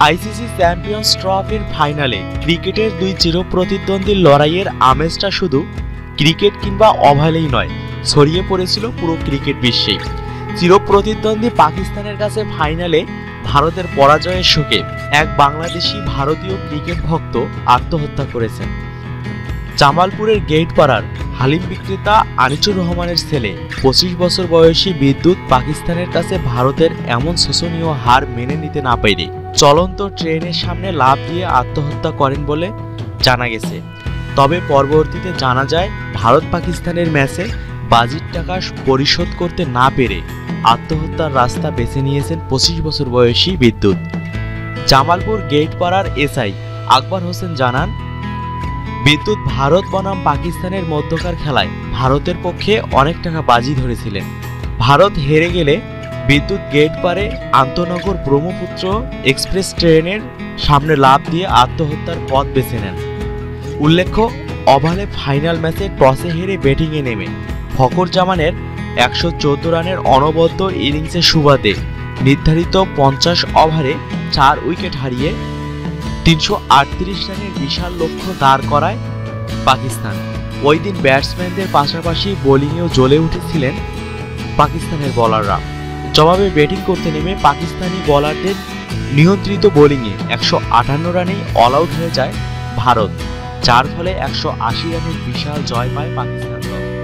ICC champions ট্রফির ফাইনালে ক্রিকেটের দুই চিরপ্রতিদ্বন্দ্বীর লড়াইয়ের আমেজটা শুধু ক্রিকেট কিংবা অভালেই নয়, ছড়িয়ে পড়েছিল পুরো ক্রিকেট বিশ্বে চিরপ্রতিদ্বন্দ্বী পাকিস্তানের কাছে ফাইনালে ভারতের পরাজয়ের শোকে এক বাংলাদেশি ভারতীয় ক্রিকেট ভক্ত আত্মহত্যা করেছেন। জামালপুরের গেট পাড়ার হালিম বিক্রেতা আনিসুর রহমানের ছেলে। পঁচিশ বছর বয়সী বিদ্যুৎ পাকিস্তানের কাছে ভারতের এমন শোষণীয় হার মেনে নিতে না পেরে চলন্ত ট্রেনের সামনে লাভ দিয়ে আত্মহত্যা করেন বলে জানা গেছে। তবে পরবর্তীতে জানা যায়, ভারত পাকিস্তানের ম্যাচে বাজির টাকা পরিশোধ করতে না পেরে আত্মহত্যার রাস্তা বেছে নিয়েছেন পঁচিশ বছর বয়সী বিদ্যুৎ। জামালপুর গেট পাড়ার এসআই আকবর হোসেন জানান বিদ্যুৎ ভারত বনাম পাকিস্তানের মধ্যকার খেলায় ভারতের পক্ষে অনেক টাকা বাজি ধরেছিলেন। ভারত হেরে গেলে বিদ্যুৎ গেট পারে আন্তনগর ব্রহ্মপুত্র এক্সপ্রেস ট্রেনের সামনে লাভ দিয়ে আত্মহত্যার পথ বেছে নেন। উল্লেখ্য অভালে ফাইনাল ম্যাচে টসে হেরে ব্যাটিংয়ে নেমে। ফকর জামানের একশো চোদ্দ রানের অনবদ্য ইনিংসের সুবাদে নির্ধারিত পঞ্চাশ ওভারে চার উইকেট হারিয়ে তিনশো আটত্রিশ রানের বিশাল লক্ষ্য দাঁড় করায় পাকিস্তান। ওই দিন ব্যাটসম্যানদের পাশাপাশি বোলিংয়েও জ্বলে উঠেছিলেন পাকিস্তানের বলাররা। জবাবে ব্যাটিং করতে নেমে পাকিস্তানি বলারদের নিয়ন্ত্রিত বোলিংয়ে একশো আটান্ন রানেই অল আউট হয়ে যায় ভারত। যার ফলে একশো আশি রানের বিশাল জয় পায় পাকিস্তান দল।